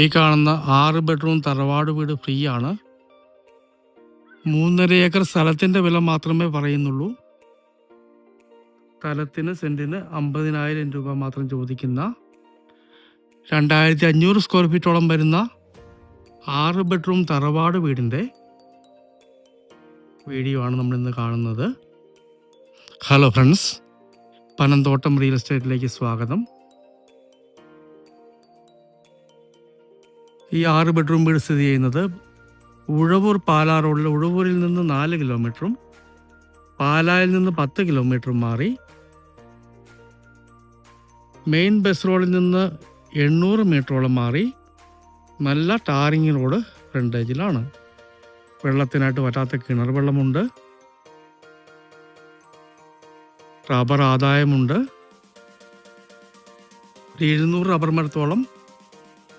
ഈ കാണുന്ന ആറ് ബെഡ്റൂം തറവാട് വീട് ഫ്രീ ആണ് മൂന്നര ഏക്കർ സ്ഥലത്തിന്റെ വില മാത്രമേ പറയുന്നുള്ളൂ. സ്ഥലത്തിന് സെന്റിന് അമ്പതിനായിരം രൂപ മാത്രം ചോദിക്കുന്ന രണ്ടായിരത്തി അഞ്ഞൂറ് സ്ക്വയർ ഫീറ്റോളം വരുന്ന ആറ് ബെഡ്റൂം തറവാട് വീടിന്റെ വീഡിയോ ആണ് നമ്മൾ ഇന്ന് കാണുന്നത്. ഹലോ ഫ്രണ്ട്സ് പനന്തോട്ടം റിയൽ എസ്റ്റേറ്റിലേക്ക് സ്വാഗതം. ഈ ആറ് ബെഡ്റൂം വീട് സ്ഥിതി ചെയ്യുന്നത് ഉഴവൂർ പാലാ റോഡിൽ ഉഴവൂരിൽ നിന്ന് നാല് കിലോമീറ്ററും പാലായിൽ നിന്ന് പത്ത് കിലോമീറ്ററും മാറി മെയിൻ ബസ് റോഡിൽ നിന്ന് എണ്ണൂറ് മീറ്ററോളം മാറി നല്ല ടാറിങ് റോഡ് ഫ്രണ്ടേജിലാണ്. വെള്ളത്തിനായിട്ട് വറ്റാത്ത കിണർ വെള്ളമുണ്ട്. റബ്ബർ ആദായമുണ്ട്. ഒരു എഴുന്നൂറ് റബ്ബർ മരത്തോളം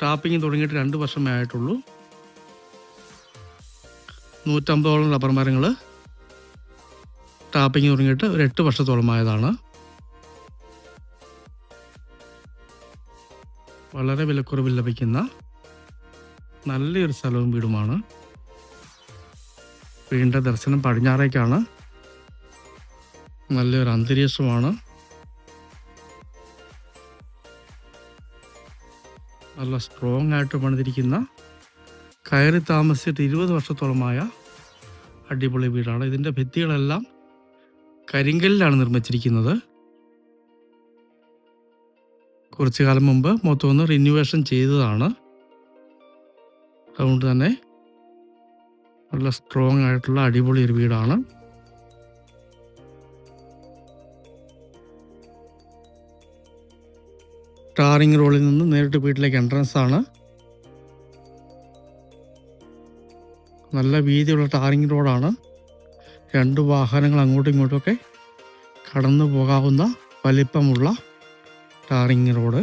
ടാപ്പിംഗ് തുടങ്ങിയിട്ട് രണ്ട് വർഷമേ ആയിട്ടുള്ളൂ. നൂറ്റമ്പതോളം റബ്ബർ മരങ്ങൾ ടാപ്പിംഗ് തുടങ്ങിയിട്ട് ഒരു എട്ട് വർഷത്തോളമായതാണ് വളരെ വിലക്കുറവിൽ ലഭിക്കുന്ന നല്ലൊരു സ്ഥലവും വീടുമാണ്. വീടിന്റെ ദർശനം പടിഞ്ഞാറേക്കാണ്. നല്ലൊരു അന്തരീക്ഷമാണ്. നല്ല സ്ട്രോങ് ആയിട്ട് പണിതിരിക്കുന്ന കയറി താമസിച്ചിട്ട് ഇരുപത് വർഷത്തോളമായ അടിപൊളി വീടാണ്. ഇതിന്റെ ഭിത്തികളെല്ലാം കരിങ്കല്ലിലാണ് നിർമ്മിച്ചിരിക്കുന്നത്. കുറച്ചു കാലം മുമ്പ് മൊത്തം ഒന്ന് റിന്യൂവേഷൻ ചെയ്തതാണ്. അതുകൊണ്ട് തന്നെ നല്ല സ്ട്രോങ് ആയിട്ടുള്ള അടിപൊളി ഒരു വീടാണ്. ടാറിങ് റോളിൽ നിന്ന് നേരിട്ട് വീട്ടിലേക്ക് എൻട്രൻസ് ആണ്. നല്ല വീതിയുള്ള ടാറിങ് റോഡാണ് രണ്ട് വാഹനങ്ങൾ അങ്ങോട്ടും ഇങ്ങോട്ടുമൊക്കെ കടന്നു പോകാവുന്ന വലിപ്പമുള്ള ടാറിങ് റോഡ്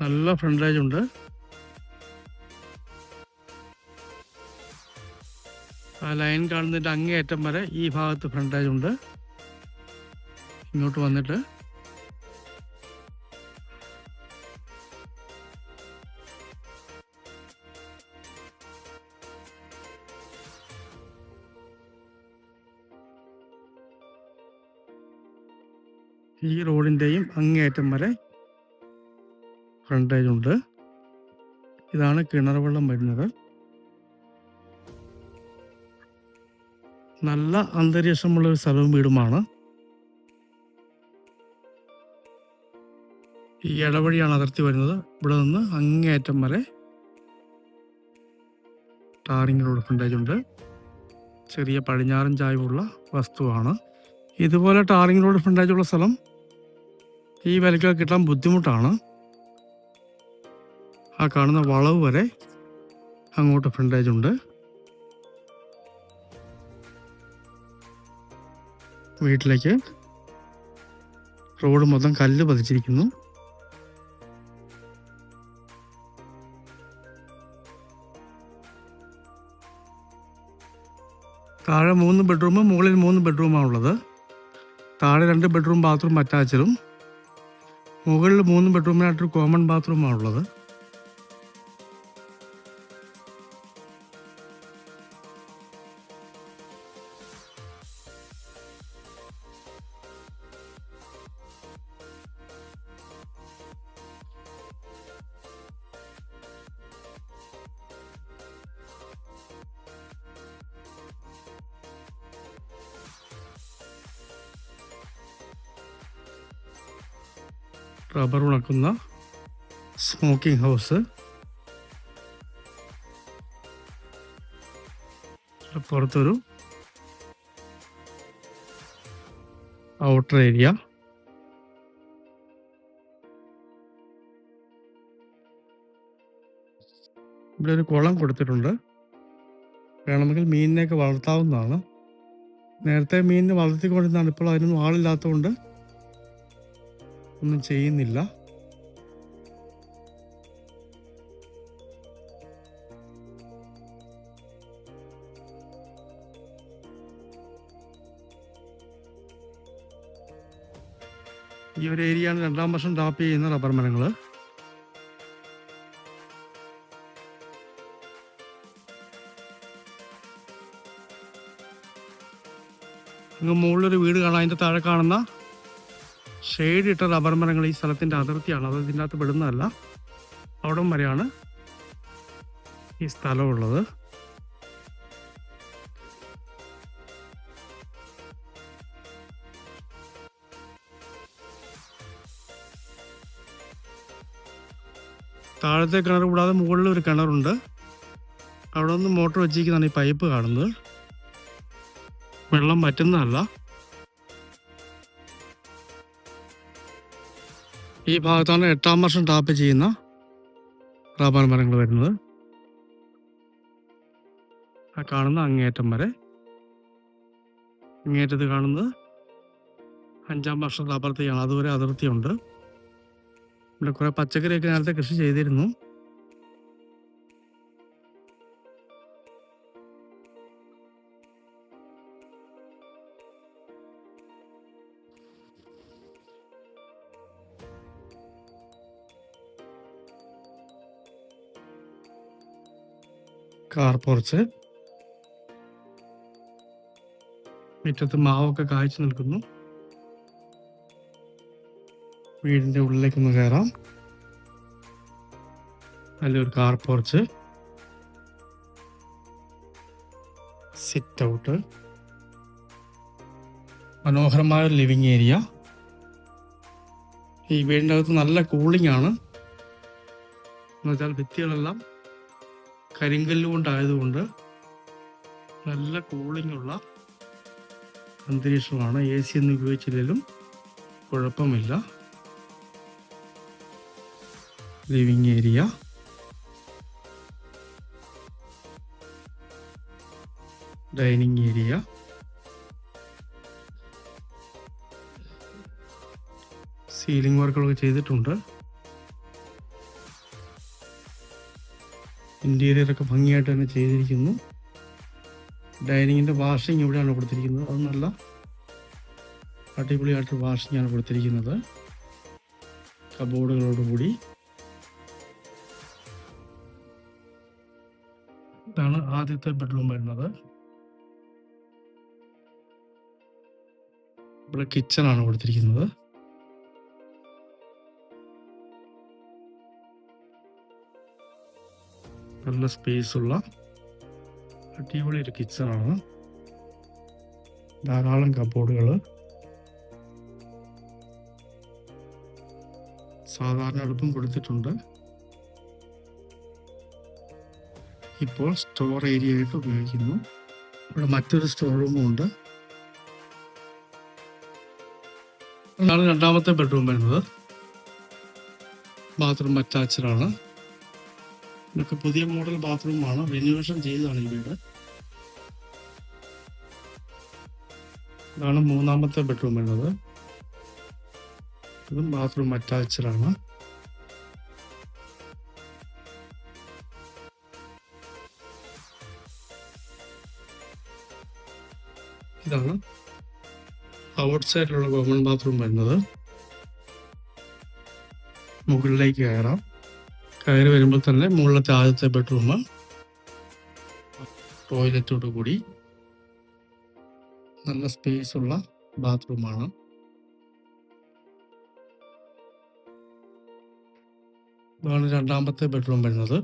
നല്ല ഫ്രണ്ടേജ് ഉണ്ട്. ആ ലൈൻ കാണുന്നതിന്റെ അങ്ങേയറ്റം വരെ ഈ ഭാഗത്ത് ഫ്രണ്ടേജ് ഉണ്ട്. ഇങ്ങോട്ട് വന്നിട്ട്. ഈ റോഡിന്റെയും അങ്ങേയറ്റം വരെ ഫ്രണ്ടേജ് ഉണ്ട്. ഇതാണ് കിണർ വെള്ളം വരുന്നത്. നല്ല അന്തരീക്ഷമുള്ള ഒരു സ്ഥലവും വീടുമാണ്. ഈ ഇടവഴിയാണ് അതിർത്തി വരുന്നത്. ഇവിടെ നിന്ന് അങ്ങേയറ്റം വരെ റോഡ് ഫ്രണ്ടേജ് ഉണ്ട്. ചെറിയ പടിഞ്ഞാറൻ ചായവുള്ള വസ്തുവാണ്. ഇതുപോലെ ടാറിംഗ് റോഡ് ഫ്രണ്ടേജ് ഉള്ള സ്ഥലം ഈ വിലയ്ക്ക് കിട്ടാൻ ബുദ്ധിമുട്ടാണ്. ആ കാണുന്ന വളവ് വരെ അങ്ങോട്ട് ഫ്രണ്ടേജ് ഉണ്ട്. വീട്ടിലേക്ക് റോഡ് മൊത്തം കല്ല് പതിച്ചിരിക്കുന്നു. താഴെ മൂന്ന് ബെഡ്റൂമും മുകളിൽ മൂന്ന് ബെഡ്റൂമാണ് ഉള്ളത്. താഴെ രണ്ട് ബെഡ്റൂം ബാത്റൂം അറ്റാച്ചഡും മുകളിൽ മൂന്ന് ബെഡ്റൂമിനായിട്ടൊരു കോമൺ ബാത്റൂമാണ് ഉള്ളത്. റബ്ബർ ഉണക്കുന്ന സ്മോക്കിംഗ് ഹൗസ് പുറത്തൊരു ഔട്ടർ ഏരിയ ഇവിടെ ഒരു കുളം കൊടുത്തിട്ടുണ്ട്. വേണമെങ്കിൽ മീനിനെയൊക്കെ വളർത്താവുന്നതാണ്. നേരത്തെ മീനിനെ വളർത്തിക്കൊണ്ടിരുന്നതാണ്. ഇപ്പോൾ അതിനൊന്നും ആളില്ലാത്തതുകൊണ്ട് ഒന്നും ചെയ്യുന്നില്ല. ഈ ഒരു ഏരിയയാണ് രണ്ടാം വർഷം ടാപ്പ് ചെയ്യുന്ന റബ്ബർ മരങ്ങൾ മുകളിലൊരു വീട് കാണാം. അതിന്റെ താഴെ കാണുന്ന ഷെയ്ഡ് ഇട്ട റബ്ബർ മരങ്ങൾ ഈ സ്ഥലത്തിന്റെ അതിർത്തിയാണ്. അത് ഇതിന്റെ അകത്ത് പെടുന്നതല്ല അവിടം വരെയാണ് ഈ സ്ഥലമുള്ളത്. താഴത്തെ കിണർ കൂടാതെ മുകളിൽ ഒരു കിണറുണ്ട്. അവിടെ നിന്ന് മോട്ടർ വെച്ചിരിക്കുന്നതാണ് ഈ പൈപ്പ് കാണുന്നത്. വെള്ളം പറ്റുന്നതല്ല ഈ ഭാഗത്താണ് എട്ടാം വർഷം ടാപ്പ് ചെയ്യുന്ന റബ്ബർ മരങ്ങൾ വരുന്നത്. ആ കാണുന്ന അങ്ങേറ്റം വരെ. അങ്ങേറ്റത് കാണുന്നത് അഞ്ചാം വർഷം റബ്ബർ തൈയാണ് അതുവരെ അതിർത്തിയുണ്ട്. ഇവിടെ കുറെ പച്ചക്കറിയൊക്കെ നേരത്തെ കൃഷി ചെയ്തിരുന്നു. കാർ പോർച്ച് മുറ്റത്ത് മാവൊക്കെ കാഴ്ച നിൽക്കുന്നു. വീടിന്റെ ഉള്ളിലേക്ക് ഒന്ന് കയറാം നല്ലൊരു കാർ പോർച്ച് സിറ്റ് ഔട്ട് മനോഹരമായ ലിവിങ് ഏരിയ. ഈ വീടിന്റെ അകത്ത് നല്ല കൂളിംഗ് ആണ്. എന്നുവെച്ചാൽ ഭിത്തികളെല്ലാം കരിങ്കല്ല് കൊണ്ടായതുകൊണ്ട് നല്ല കൂളിംഗ് ഉള്ള അന്തരീക്ഷമാണ് എ സി ഒന്നും ഉപയോഗിച്ചില്ലെങ്കിലും കുഴപ്പമില്ല. Living area dining area ceiling വർക്കുകളൊക്കെ ചെയ്തിട്ടുണ്ട്. ഇന്റീരിയർ ഒക്കെ ഭംഗിയായിട്ട് തന്നെ ചെയ്തിരിക്കുന്നു. ഡൈനിങ്ങിന്റെ വാഷിംഗ് ഇവിടെയാണ് കൊടുത്തിരിക്കുന്നത്. അത് നല്ല അടിപൊളിയായിട്ട് വാഷിംഗ് ആണ് കൊടുത്തിരിക്കുന്നത്. കബോർഡുകളോടുകൂടി ഇതാണ് ആദ്യത്തെ ബെഡ്റൂം വരുന്നത്. ഇവിടെ കിച്ചൺ ആണ് കൊടുത്തിരിക്കുന്നത്. നല്ല സ്പേസ് ഉള്ള അടിപൊളി ഒരു കിച്ചൺ ആണ്. ധാരാളം കബോർഡുകൾ സാധാരണ അടുപ്പും കൊടുത്തിട്ടുണ്ട്. ഇപ്പോൾ സ്റ്റോർ ഏരിയ ആയിട്ട് ഉപയോഗിക്കുന്നു. ഇവിടെ മറ്റൊരു സ്റ്റോർ റൂമും ഉണ്ട്. ഇതാണ് രണ്ടാമത്തെ ബെഡ്റൂം വരുന്നത്. ബാത്റൂം അറ്റാച്ച്ഡ് ആണ്. ഇതൊക്കെ പുതിയ മോഡൽ ബാത്റൂമാണ് റിനോവേഷൻ ചെയ്തതാണ് ഈ വീട്. ഇതാണ് മൂന്നാമത്തെ ബെഡ്റൂം ഉള്ളത്. ഇതും ബാത്റൂം അറ്റാച്ച്ഡ് ആണ്. ഇതാണ് ഔട്ട് സൈഡിലുള്ള കോമൺ ബാത്റൂം വരുന്നത്. മുകളിലേക്ക് കയറാം. കയറി വരുമ്പോൾ തന്നെ മുകളിലത്തെ ആദ്യത്തെ ബെഡ്റൂം ടോയ്ലറ്റോട് കൂടി നല്ല സ്പേസ് ഉള്ള ബാത്റൂമാണ് ഇതാണ് രണ്ടാമത്തെ ബെഡ്റൂം വരുന്നത്.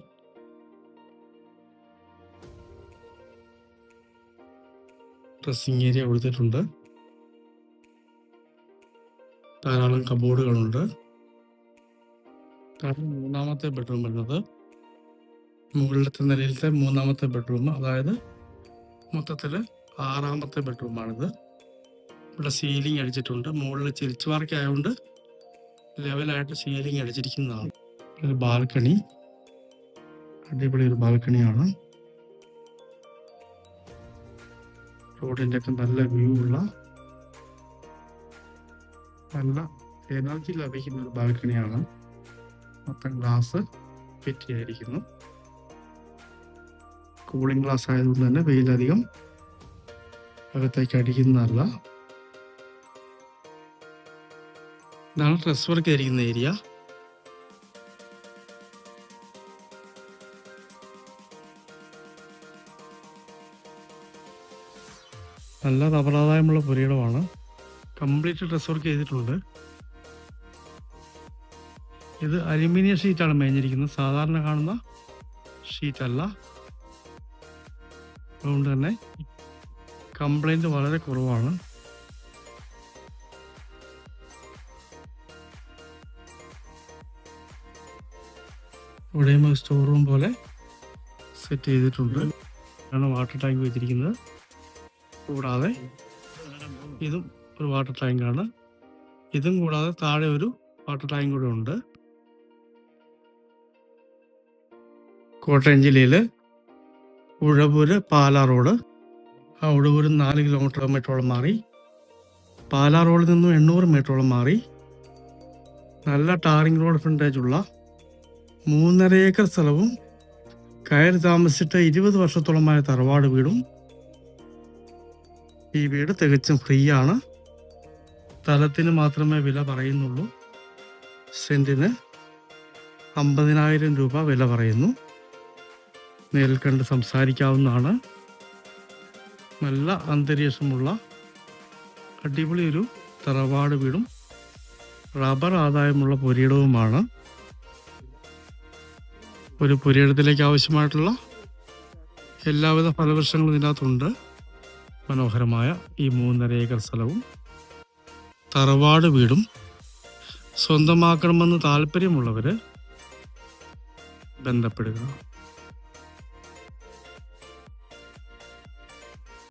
ഡ്രസ്സിംഗ് ഏരിയ കൊടുത്തിട്ടുണ്ട്. ധാരാളം കബോർഡുകളുണ്ട് കാരണം മൂന്നാമത്തെ ബെഡ്റൂം വരുന്നത് മുകളിലത്തെ നിലയിലത്തെ മൂന്നാമത്തെ ബെഡ്റൂം അതായത് മൊത്തത്തിൽ ആറാമത്തെ ബെഡ്റൂമാണിത് ഇവിടെ സീലിംഗ് അടിച്ചിട്ടുണ്ട്. മുകളിൽ ചിരിച്ചു വാർക്കായതുകൊണ്ട് ലെവലായിട്ട് സീലിംഗ് അടിച്ചിരിക്കുന്നതാണ്. ഒരു ബാൽക്കണി അടിപൊളി ഒരു ബാൽക്കണിയാണ് റോഡിന്റെ ഒക്കെ നല്ല വ്യൂ ഉള്ള നല്ല എനർജി ലഭിക്കുന്ന ഒരു ബാൽക്കണിയാണ് മൊത്തം ഗ്ലാസ് ഫിറ്റ് ചെയ്തിരിക്കുന്നു. കൂളിംഗ് ഗ്ലാസ് ആയതുകൊണ്ട് തന്നെ വെയിലധികം അകത്തേക്ക് അടിക്കുന്നതല്ല ഇതാണ് ഡ്രസ് വർക്ക് ആയിരിക്കുന്ന ഏരിയ. നല്ല റബ്ബറാദായമുള്ള പുരയിടമാണ്. കംപ്ലീറ്റ് ഡ്രസ് വർക്ക് ചെയ്തിട്ടുണ്ട്. ഇത് അലുമിനിയം ഷീറ്റാണ് മേഞ്ഞിരിക്കുന്നത്. സാധാരണ കാണുന്ന ഷീറ്റ് അല്ല അതുകൊണ്ട് തന്നെ കംപ്ലൈന്റ് വളരെ കുറവാണ്. ഇവിടെയും സ്റ്റോർ റൂം പോലെ സെറ്റ് ചെയ്തിട്ടുണ്ട്. ഇതാണ് വാട്ടർ ടാങ്ക് വെച്ചിരിക്കുന്നത്. കൂടാതെ ഇതും ഒരു വാട്ടർ ടാങ്കാണ് ഇതും കൂടാതെ താഴെ ഒരു വാട്ടർ ടാങ്ക് കൂടെ ഉണ്ട്. കോട്ടയം ജില്ലയിൽ ഉഴവൂര് പാലാ റോഡ്. ആ ഉഴവൂര് നാല് കിലോമീറ്റർ മീറ്ററോളം മാറി. പാലാ റോഡിൽ നിന്നും എണ്ണൂറ് മീറ്ററോളം മാറി. നല്ല ടാറിംഗ് റോഡ് ഫ്രണ്ടേജുള്ള മൂന്നര ഏക്കർ സ്ഥലവും കയറി താമസിച്ചിട്ട് ഇരുപത് വർഷത്തോളമായ തറവാട് വീടും ഈ വീട് തികച്ചും ഫ്രീ ആണ്. സ്ഥലത്തിന് മാത്രമേ വില പറയുന്നുള്ളൂ. സെന്റിന് അമ്പതിനായിരം രൂപ വില പറയുന്നു. നേരിൽ കണ്ട് സംസാരിക്കാവുന്നതാണ്. നല്ല അന്തരീക്ഷമുള്ള അടിപൊളി ഒരു തറവാട് വീടും റബ്ബർ ആദായമുള്ള പുരയിടവുമാണ്. ഒരു പുരയിടത്തിലേക്ക് ആവശ്യമായിട്ടുള്ള എല്ലാവിധ ഫലവൃക്ഷങ്ങളും ഇതിനകത്തുണ്ട്. മനോഹരമായ ഈ മൂന്നര ഏക്കർ സ്ഥലവും തറവാട് വീടും സ്വന്തമാക്കണമെന്ന് താല്പര്യമുള്ളവർ ബന്ധപ്പെടുക.